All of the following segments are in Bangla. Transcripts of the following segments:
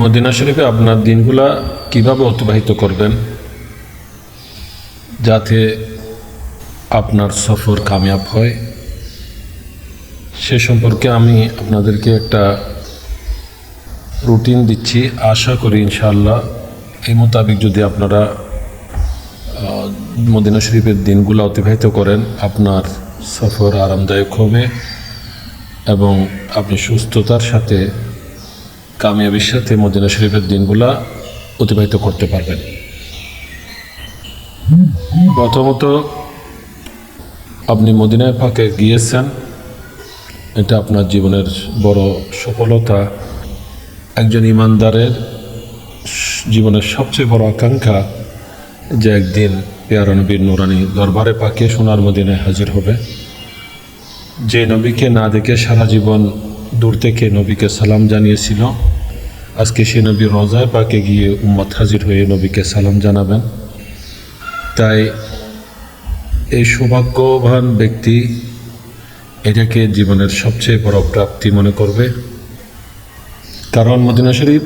মদিনা শরীফে আপনার দিনগুলা কীভাবে অতিবাহিত করবেন? যাতে আপনার সফর কামিয়াব হয়। সে সম্পর্কে আমি আপনাদেরকে একটা রুটিন দিচ্ছি। আশা করি ইনশাআল্লাহ এই মোতাবেক যদি আপনারা মদিনা শরীফের দিনগুলো অতিবাহিত করেন, আপনার সফর আরামদায়ক হবে এবং আপনি সুস্থতার সাথে কামিয়াবির সাথে মদিনা শরীফের দিনগুলা অতিবাহিত করতে পারবেন। প্রথমত, আপনি মদিনায় পাকে গিয়েছেন, এটা আপনার জীবনের বড় সফলতা। একজন ইমানদারের জীবনের সবচেয়ে বড় আকাঙ্ক্ষা যে একদিন পেয়ারা নবীর নুরানি দরবারে পাকে সোনার মদিনায় হাজির হবে। যে নবীকে না দেখে সারা জীবন দূর থেকে নবীকে সালাম জানিয়েছিল আজকে সে নবীর রজায় পাকে গিয়ে উম্মত হাজির হয়ে নবীকে সালাম জানাবেন। তাই এই সৌভাগ্যবান ব্যক্তি এটাকে জীবনের সবচেয়ে বড় প্রাপ্তি মনে করবে। কারণ মদিনা শরীফ,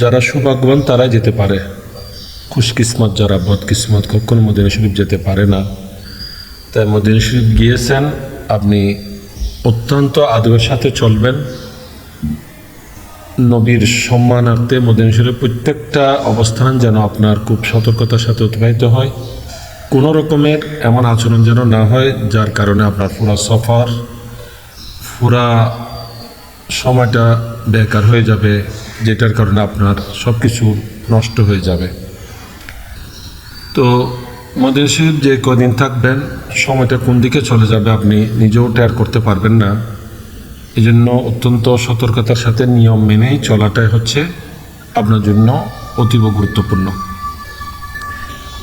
যারা সৌভাগ্যবান তারাই যেতে পারে। খুশকিসমত যারা বদকিসমত কখনো মদিনা শরীফ যেতে পারে না। তাই মদিনা শরীফ গিয়েছেন, আপনি অত্যন্ত আদবের সাথে চলবেন। নবীর সম্মানার্থে মদিনা শরীফ প্রত্যেকটা অবস্থান যেন আপনার খুব সতর্কতার সাথে অতিবাহিত হয়। কোনো রকমের এমন আচরণ যেন না হয়, যার কারণে আপনার পুরা সফর, পুরা সময়টা বেকার হয়ে যাবে, যেটার কারণে আপনার সব কিছু নষ্ট হয়ে যাবে। তো মদিনা শরীফ যে কদিন থাকবেন, সময়টা কোন দিকে চলে যাবে আপনি নিজেও টের করতে পারবেন না। এই জন্য অত্যন্ত সতর্কতার সাথে নিয়ম মেনেই চলাটাই হচ্ছে আপনার জন্য অতীব গুরুত্বপূর্ণ।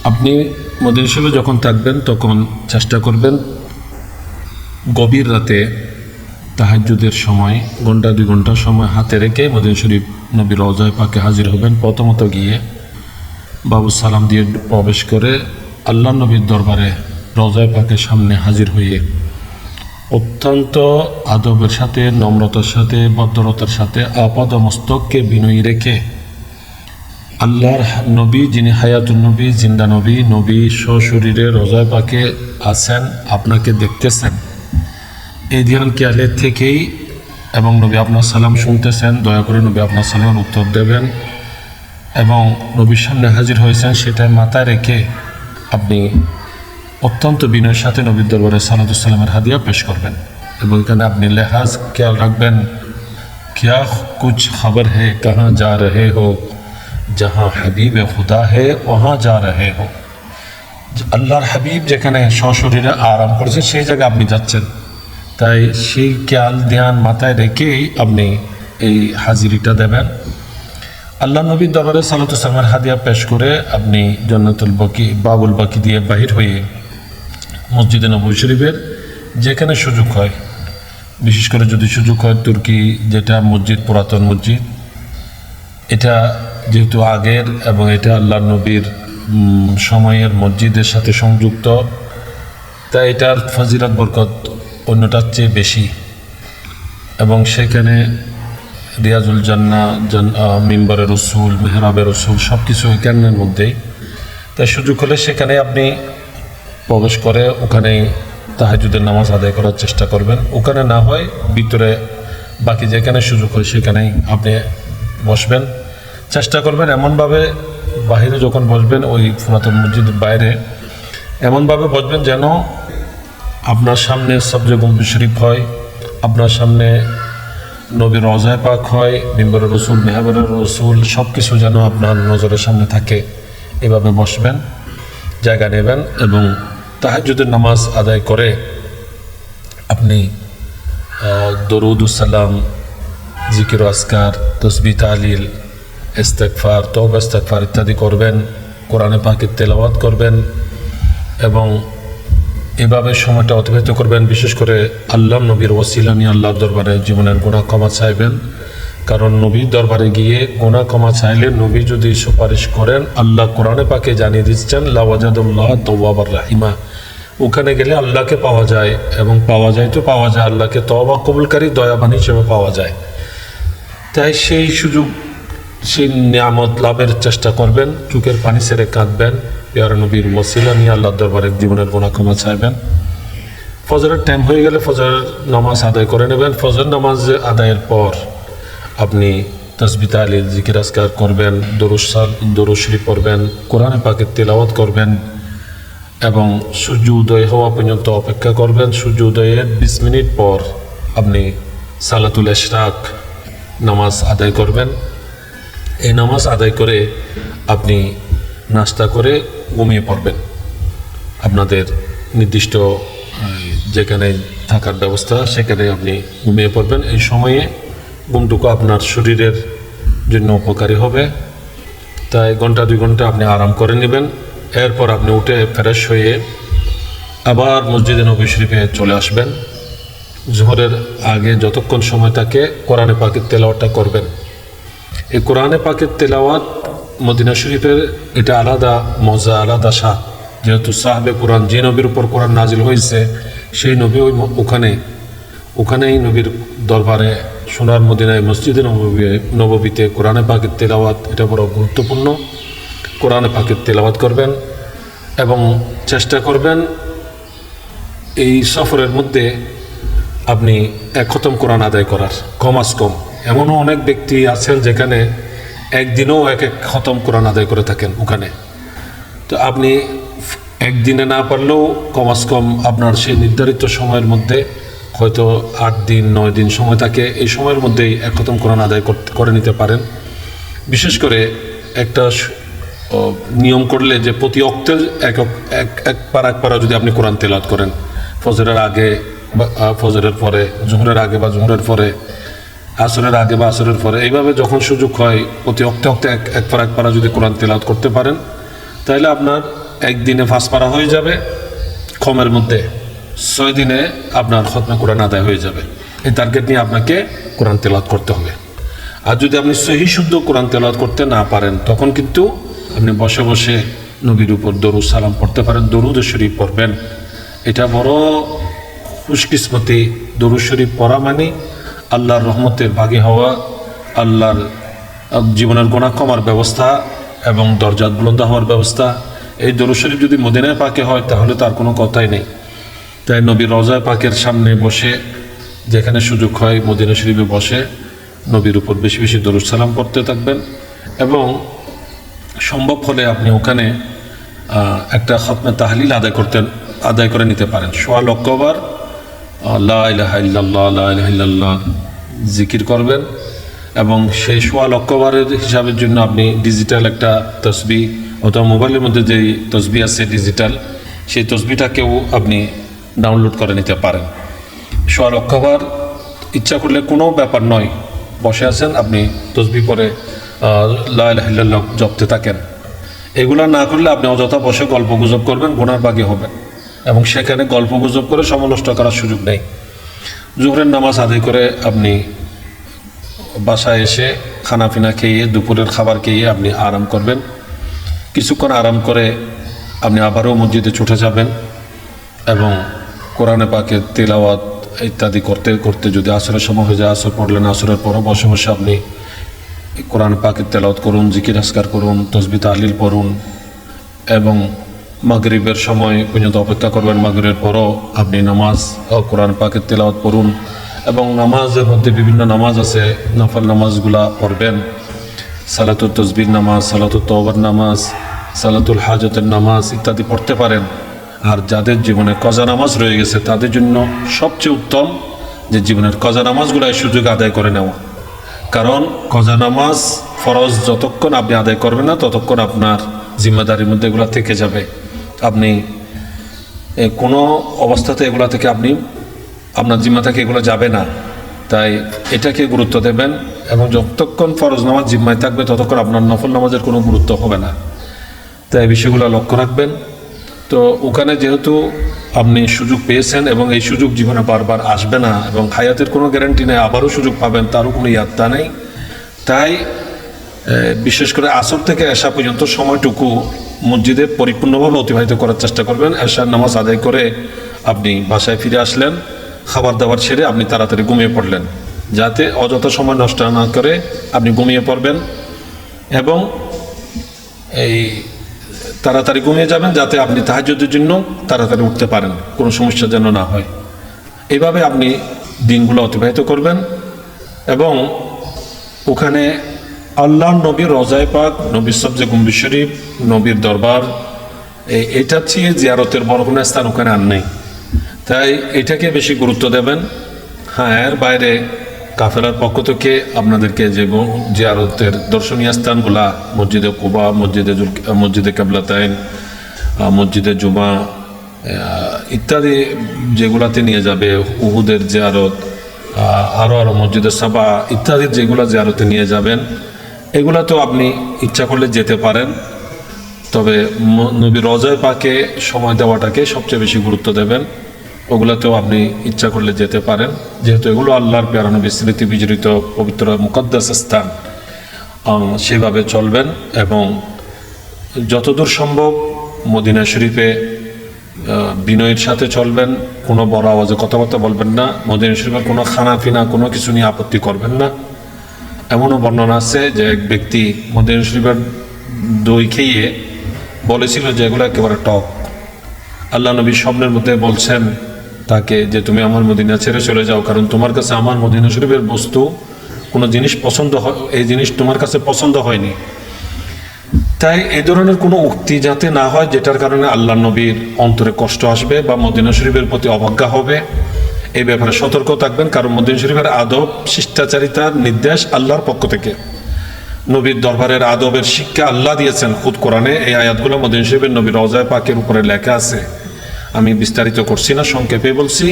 আপনি মদিনা শরীফে যখন থাকবেন, তখন চেষ্টা করবেন গভীর রাতে তাহাজ্জুদের সময়, ঘণ্টা দুই ঘণ্টা সময় হাতে রেখে মদিনা শরীফ নবীর রজায় পাকে হাজির হবেন। প্রথমত গিয়ে বাবু সালাম দিয়ে প্রবেশ করে আল্লাহ নবীর দরবারে রজায় পাকের সামনে হাজির হয়ে অত্যন্ত আদবের সাথে, নম্রতার সাথে, ভদ্রতার সাথে আপাদ মস্তককে বিনয়ী রেখে আল্লাহর নবী যিনি হায়াতুল নবী, জিন্দা নবী নবী সশরীরে রজায় পাকে আছেন, আপনাকে দেখতেছেন। এই ধ্যান কেয়ালের থেকেই এবং নবী আপনার সালাম শুনতেছেন, দয়া করে নবী আপনার সালামের উত্তর দেবেন এবং নবীর সামনে হাজির হয়েছেন, সেটাই মাথায় রেখে আপনি অত্যন্ত বিনয়ের সাথে নবীর দরবারে সালাদুসাল্লামের হাদিয়া পেশ করবেন এবং এখানে আপনি লেহাজ খেয়াল রাখবেন क्या कुछ खबर है कहाँ जा रहे हो जहाँ हबीब खुदा है वहाँ जा रहे हो আল্লাহর হাবিব যেখানে সশরীরে আরাম করেছে সেই জায়গায় আপনি যাচ্ছেন তাই সেই খেয়াল ধ্যান মাথায় রেখেই আপনি এই হাজিরিটা দেবেন আল্লাহ নবীর দরবারে সালাতুসালামের হাদিয়া পেশ করে আপনি জন্নতুল বকি বাবুল বাকি দিয়ে বাহির হয়ে মসজিদে নবী শরীফের যেখানে সুযোগ হয়, বিশেষ করে যদি সুযোগ হয় তুর্কি, যেটা মসজিদ, পুরাতন মসজিদ, এটা যেহেতু আগের এবং এটা আল্লাহ নবীর সময়ের মসজিদের সাথে সংযুক্ত, তাই এটার ফজিলত, বরকত অন্যটার চেয়ে বেশি। এবং সেখানে রিয়াজুল জান্না মিম্বরের রসুল মেহরাবের রসুল সব কিছু এখানের মধ্যেই। তাই সুযোগ হলে সেখানে আপনি প্রবেশ করে, ওখানে তাহাজুদের নামাজ আদায় করার চেষ্টা করবেন। ওখানে না হয় ভিতরে বাকি যেখানে সুযোগ হয় সেখানেই আপনি বসবেন। চেষ্টা করবেন এমনভাবে বাহিরে যখন বসবেন, ওই পুরাতন মসজিদের বাইরে, এমনভাবে বসবেন যেন আপনার সামনে সবচেয়ে গম্ভীর শরীফ হয়, আপনার সামনে নবীর রজায় পাক হয় মিম্বরের রসুল মেহাবরের রসুল সব কিছু যেন আপনার নজরের সামনে থাকে। এভাবে বসবেন, জায়গা নেবেন এবং তাহাজুদের নামাজ আদায় করে আপনি দরুদুসাল্লাম জিকির আসকার তসবি তালিল ইস্তেকফার তব ইস্তেকফার ইত্যাদি করবেন, কোরআনে পাকের তেলাওয়াত করবেন এবং এভাবে সময়টা অতিবাহিত করবেন। বিশেষ করে আল্লাহ নবীর ওসিলা নিয়ে আল্লাহর দরবারে জীবনের গুণা ক্ষমা চাইবেন। কারণ নবীর দরবারে গিয়ে গুণা ক্ষমা চাইলে নবী যদি সুপারিশ করেন, আল্লাহ কোরআনে পাকে জানিয়ে দিচ্ছেন, লাওয়াজাদুল্লাহ তওয়াবার রাহিমা। ওখানে গেলে আল্লাহকে পাওয়া যায় এবং পাওয়া যায় তো পাওয়া যায়, আল্লাহকে তওবা কবুলকারী, দয়াবান হিসেবে পাওয়া যায়। তাই সেই সুযোগ, সেই নিয়ামত লাভের চেষ্টা করবেন চুকের পানি ছেড়ে কাঁদবেন, পেয়ার নবীর মসিলা নিয়ে আল্লাহ দরবারে জীবনের গোনা ক্ষমা চাইবেন। ফজরের টাইম হয়ে গেলে ফজর নামাজ আদায় করে নেবেন। ফজর নামাজ আদায়ের পর আপনি তসবিতা আলী জিকির আসকার করবেন দরুসাল দরুশ্রী পড়বেন, কোরআনে পাকের তেলাওয়াত করবেন এবং সূর্য উদয় হওয়া পর্যন্ত অপেক্ষা করবেন। সূর্য উদয়ের বিশ মিনিট পর আপনি সালাতুল এশরাক নামাজ আদায় করবেন। এই নামাজ আদায় করে আপনি নাস্তা করে ঘুমিয়ে পড়বেন। আপনাদের নির্দিষ্ট যেখানে থাকার ব্যবস্থা, সেখানে আপনি ঘুমিয়ে পড়বেন। এই সময়ে ঘুমটুকু আপনার শরীরের জন্য উপকারী হবে। তাই ঘণ্টা দুই ঘণ্টা আপনি আরাম করে নেবেন। এরপর আপনি উঠে ফ্রেশ হয়ে আবার মসজিদে নবী শরীফে চলে আসবেন। জোহরের আগে যতক্ষণ সময় থাকে কোরআনে পাকের তেলাওয়াতটা করবেন। এই কোরআনে পাকের তেলাওয়াত মদিনা শরীফের এটা আলাদা মজা, আলাদা শাহ যেহেতু সাহাবে কোরআন যে নবীর উপর কোরআন নাজিল হয়েছে, সেই নবী ওই ওখানে ওখানেই নবীর দরবারে সোনার মদিনায় মসজিদে নবী নববীতে কোরআনে পাকের তেলাওয়াত, এটা বড় গুরুত্বপূর্ণ। কোরআনে পাকের তেলাওয়াত করবেন এবং চেষ্টা করবেন এই সফরের মধ্যে আপনি এক খতম কোরআন আদায় করার কমাস কম। এমনও অনেক ব্যক্তি আছেন যেখানে একদিনও এক এক খতম কোরআন আদায় করে থাকেন ওখানে। তো আপনি একদিনে না পারলেও কমাস কম আপনার সেই নির্ধারিত সময়ের মধ্যে হয়তো আট দিন, নয় দিন সময় থাকে। এই সময়ের মধ্যেই এক খতম কোরআন আদায় করে নিতে পারেন। বিশেষ করে একটা নিয়ম করলে যে প্রতি অক্টের এক এক পারা এক পারা যদি আপনি কোরআন তেলাত করেন। ফজরের আগে বা ফজরের পরে, জোহরের আগে বা জোহরের পরে, আসরের আগে বা আসরের পরে, এইভাবে যখন সুযোগ হয়, প্রতি অক্টে অক্টে এক এক পারা এক পারা যদি কোরআন তেলাত করতে পারেন, তাহলে আপনার একদিনে ফাঁস পারা হয়ে যাবে। কমের মধ্যে ছয় দিনে আপনার খতমে কোরআন আদায় হয়ে যাবে। এই টার্গেট নিয়ে আপনাকে কোরআন তেলাত করতে হবে। আর যদি আপনি সহি শুদ্ধ কোরআন তেলাত করতে না পারেন, তখন কিন্তু আপনি বসে বসে নবীর উপর দরুদ সালাম পড়তে পারেন, দরুদ শরীফ পড়বেন। এটা বড় খুশকিসমতি। দরুদ শরীফ পড়া মানে আল্লাহর রহমতের ভাগী হওয়া, আল্লাহর জীবনের গোনা কমার ব্যবস্থা এবং দরজাত বুলন্দ হওয়ার ব্যবস্থা। এই দরুদ শরীফ যদি মদিনায় পাকে হয়, তাহলে তার কোনো কথাই নেই। তাই নবীর রজা পাকের সামনে বসে, যেখানে সুযোগ হয় মদিনা শরীফে বসে, নবীর উপর বেশি বেশি দরুদ সালাম পড়তে থাকবেন এবং সম্ভব হলে আপনি ওখানে একটা খতমে তাহলিল আদায় করতেন, আদায় করে নিতে পারেন। সোয়া লক্ষবার লা ইলাহা লা ইলাহা ইল্লাল্লাহ জিকির করবেন এবং সেই সোয়া লক্ষবারের হিসাবের জন্য আপনি ডিজিটাল একটা তসবি অথবা মোবাইলের মধ্যে যে তসবি আছে ডিজিটাল সেই তসবিটাকেও আপনি ডাউনলোড করে নিতে পারেন। সোয়া হওয়ার ইচ্ছা করলে কোনো ব্যাপার নয়। বসে আছেন, আপনি তসবি পরে লাইল্লাহ জপতে থাকেন। এগুলো না করলে আপনি অযথা বসে গল্প গুজব করবেন, গোনার বাগে হবেন। এবং সেখানে গল্প গুজব করে সময় নষ্ট করার সুযোগ নেই। জোহরের নামাজ আদায় করে আপনি বাসায় এসে খানা পিনা খেয়ে, দুপুরের খাবার খেয়ে আপনি আরাম করবেন। কিছুক্ষণ আরাম করে আপনি আবারও মসজিদে ছুটে যাবেন এবং কোরআনে পাকে তেলাওয়াত ইত্যাদি করতে করতে যদি আসরের সময় হয়ে যায়, আসর পড়লেন, আসরের পরও বসে বসে আপনি কোরআন পাকের তেলাওয়াত করুন, জিকির আসকার করুন, তসবি তাহলিল পড়ুন এবং মাগরিবের সময় পর্যন্ত অপেক্ষা করবেন। মাগরিবের পরও আপনি নামাজ কোরআন পাকের তেলাওয়াত পড়ুন এবং নামাজের মধ্যে বিভিন্ন নামাজ আছে। নফল নামাজগুলা পড়বেন। সালাতুল তসবির নামাজ সালাতুল তওবার নামাজ, সালাতুল হাজতের নামাজ ইত্যাদি পড়তে পারেন। আর যাদের জীবনে কজা নামাজ রয়ে গেছে, তাদের জন্য সবচেয়ে উত্তম যে জীবনের কজা নামাজগুলো সুযোগ আদায় করে নেওয়া। কারণ কজা নামাজ ফরজ যতক্ষণ আপনি আদায় করবেন না, ততক্ষণ আপনার জিম্মাদারির মধ্যে এগুলো থেকে যাবে। আপনি কোনো অবস্থাতে এগুলা থেকে আপনি, আপনার জিম্মা থেকে এগুলো যাবে না। তাই এটাকে গুরুত্ব দেবেন এবং যতক্ষণ ফরজ নামাজ জিম্মায় থাকবে, ততক্ষণ আপনার নফল নামাজের কোনো গুরুত্ব হবে না। তাই বিষয়গুলো লক্ষ্য রাখবেন। তো ওখানে যেহেতু আপনি সুযোগ পেয়েছেন এবং এই সুযোগ জীবনে বারবার আসবে না এবং হায়াতের কোনো গ্যারান্টি নেই, আবারও সুযোগ পাবেন তারও কোনো ইয়াত্তা নেই। তাই বিশেষ করে আসর থেকে এসা পর্যন্ত সময়টুকু মসজিদে পরিপূর্ণভাবে অতিবাহিত করার চেষ্টা করবেন। এশার নামাজ আদায় করে আপনি বাসায় ফিরে আসলেন, খাবার দাবার ছেড়ে আপনি তাড়াতাড়ি ঘুমিয়ে পড়লেন, যাতে অযথা সময় নষ্ট না করে আপনি ঘুমিয়ে পড়বেন এবং এই তাড়াতাড়ি ঘুমিয়ে যাবেন যাতে আপনি তাহাজ্জুদের জন্য তাড়াতাড়ি উঠতে পারেন। কোনো সমস্যা যেন না হয়। এইভাবে আপনি দিনগুলো অতিবাহিত করবেন এবং ওখানে আল্লাহ নবীর রজায় পাক, নবীর সবজে গম্ভীর শরীফ, নবীর দরবার এটা চেয়ে জিয়ারতের বড় কোনো স্থান ওখানে আর নেই। তাই এটাকে বেশি গুরুত্ব দেবেন। হ্যাঁ এর বাইরে কাফেলার পক্ষ থেকে আপনাদেরকে যে জিয়ারতের দর্শনীয় স্থানগুলা মসজিদে কুবা মসজিদে মসজিদে কাবলাতাইন মসজিদে জুমা ইত্যাদি যেগুলাতে নিয়ে যাবে উহুদের জিয়ারত আহ, আরও আরও মসজিদে সাবা ইত্যাদি যেগুলা জিয়ারতে নিয়ে যাবেন এগুলা তো আপনি ইচ্ছা করলে যেতে পারেন। তবে নবী রজায় পাকে সময় দেওয়াটাকে সবচেয়ে বেশি গুরুত্ব দেবেন। ওগুলাতেও আপনি ইচ্ছা করলে যেতে পারেন। যেহেতু এগুলো আল্লাহর প্যারানো বিস্তৃতি বিজড়িত পবিত্র মুকদ্দাস স্থান সেভাবে চলবেন এবং যতদূর সম্ভব মদিনা শরীফে বিনয়ের সাথে চলবেন। কোনো বড় আওয়াজে কথাবার্তা বলবেন না। মদিনা শরীফের কোনো খানা পিনা কোনো কিছু নিয়ে আপত্তি করবেন না। এমনও বর্ণনা আছে যে এক ব্যক্তি মদিনা শরীফের দই খেয়ে বলেছিল যে এগুলো একেবারে টক। আল্লাহ নবী স্বপ্নের মধ্যে বলছেন তাকে যে তুমি আমার মদিনা ছেড়ে চলে যাও, কারণ তোমার কাছে আমার মদিনা শরীফের বস্তু, কোনো জিনিস পছন্দ হয়, এই জিনিস তোমার কাছে পছন্দ হয়নি। তাই এই ধরনের কোনো উক্তি যাতে না হয়, যেটার কারণে আল্লাহ নবীর অন্তরে কষ্ট আসবে বা মদিনা শরীফের প্রতি অবজ্ঞা হবে এই ব্যাপারে সতর্ক থাকবেন, কারণ মদিনা শরীফের আদব শিষ্টাচারিতার নির্দেশ আল্লাহর পক্ষ থেকে। নবীর দরবারের আদবের শিক্ষা আল্লাহ দিয়েছেন, খুদ কোরআনে এই আয়াতগুলো মদিন শরীফের নবীর রজায় পাকের উপরে লেখা আছে। আমি বিস্তারিত করছি না, সংক্ষেপে বলছি।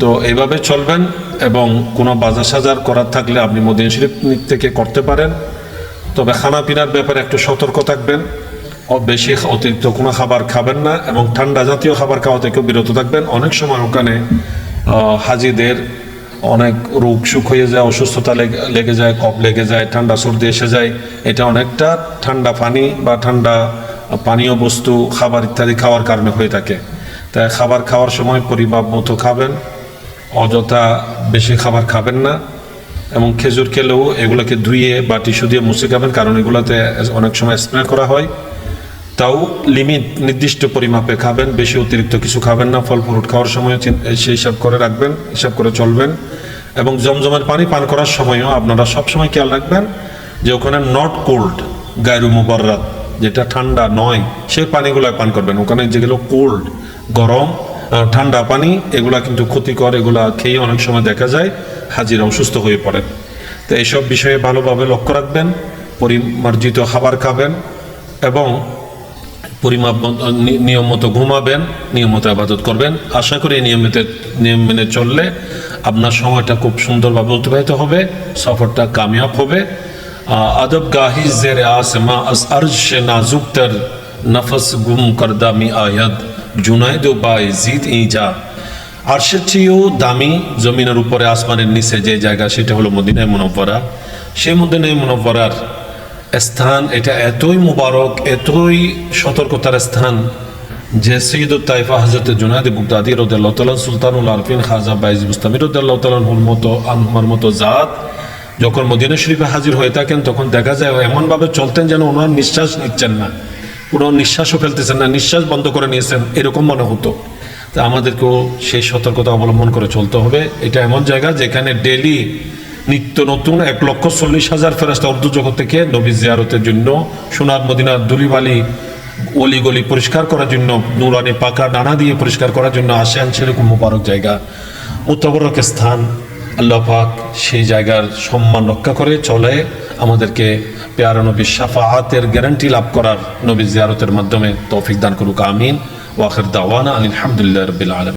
তো এইভাবে চলবেন এবং কোনো বাজার সাজার করার থাকলে আপনি মদিনা শরীফ থেকে করতে পারেন। তবে খানা পিনার ব্যাপারে একটু সতর্ক থাকবেন বেশি অতিরিক্ত কোনো খাবার খাবেন না এবং ঠান্ডা জাতীয় খাবার খাওয়া থেকেও বিরত থাকবেন। অনেক সময় ওখানে হাজিদের অনেক রোগ সুখ হয়ে যায়, অসুস্থতা লেগে যায় কপ লেগে যায়, ঠান্ডা সর্দি এসে যায়। এটা অনেকটা ঠান্ডা পানি বা ঠান্ডা পানীয় বস্তু, খাবার ইত্যাদি খাওয়ার কারণে হয়ে থাকে। তাই খাবার খাওয়ার সময় পরিমাপ মতো খাবেন, অযথা বেশি খাবার খাবেন না, এবং খেজুর খেলেও এগুলোকে ধুয়ে বা টিস্যু দিয়ে মুছে খাবেন, কারণ এগুলোতে অনেক সময় স্প্রে করা হয়। তাও লিমিট নির্দিষ্ট পরিমাপে খাবেন, বেশি অতিরিক্ত কিছু খাবেন না, ফল ফ্রুট খাওয়ার সময় সেই হিসাব করে রাখবেন, হিসাব করে চলবেন। এবং জমজমের পানি পান করার সময়ও আপনারা সবসময় খেয়াল রাখবেন যে ওখানে নট কোল্ড গায়রু মুবাররাত, যেটা ঠান্ডা নয়, সেই পানিগুলো পান করবেন। ওখানে যেগুলো কোল্ড গরম ঠান্ডা পানি, এগুলা কিন্তু ক্ষতিকর, এগুলা খেয়ে অনেক সময় দেখা যায়, হাজিরা অসুস্থ হয়ে পড়েন। তো এইসব বিষয়ে ভালোভাবে লক্ষ্য রাখবেন, পরিমার্জিত খাবার খাবেন এবং পরিমাপ নিয়ম মতো ঘুমাবেন নিয়ম মতো আবাদত করবেন। আশা করি নিয়মিত, নিয়ম মেনে চললে আপনার সময়টা খুব সুন্দরভাবে অতিবাহিত হবে, সফরটা কামিয়াব হবে। আদব গাহি জের আসমা আস নাজুকতর নফস গুম করদামি আয়াদ জুনাইদ বাই জিদ ইজা আরশের চেয়েও দামি জমিনের উপরে, আসমানের নিচে যে জায়গা, সেটা হলো মদিনায় মুনব্বরা সেই মদিনায় মুনব্বরার স্থান, এটা এতই মুবারক, এতই সতর্কতার স্থান যে সৈয়দ তাইফা হজরত জুনায়দ বুগদাদি রদুল্লাহ তালান সুলতানুল আরফিন, খাজা বাইজ মুস্তামি রদুল্লাহ তালাহুর মতো আনহুমার মতো জাত যখন মদিনা শরীফে হাজির হয়ে থাকেন, তখন দেখা যায় এমনভাবে চলতেন যেন ওনার নিঃশ্বাস নিচ্ছেন না। কোনো নিঃশ্বাসও ফেলতেছেন না, নিঃশ্বাস বন্ধ করে নিয়েছেন, এরকম মনে হতো। তা আমাদেরকেও সেই সতর্কতা অবলম্বন করে চলতে হবে। এটা এমন জায়গা যেখানে ডেলি নিত্য নতুন এক লক্ষ চল্লিশ হাজার ফেরাস্তা উর্দু জগৎ থেকে নবী জিয়ারতের জন্য, সোনার মদিনার দুলিবালি গলি পরিষ্কার করার জন্য, নুরানি পাকা ডানা দিয়ে পরিষ্কার করার জন্য আসেন, সেরকম মুবারক জায়গা। মুতবরক স্থান আল্লাহ পাক সেই জায়গার সম্মান রক্ষা করে চলে। আমাদেরকে পেয়ারা নবী সাফাহাতের গ্যারান্টি লাভ করার নবী জিয়ারতের মাধ্যমে তৌফিক দান করুক, আমিন। ওয়াখের দাওয়ানা আলহামদুলিল্লাহ রবিল আলম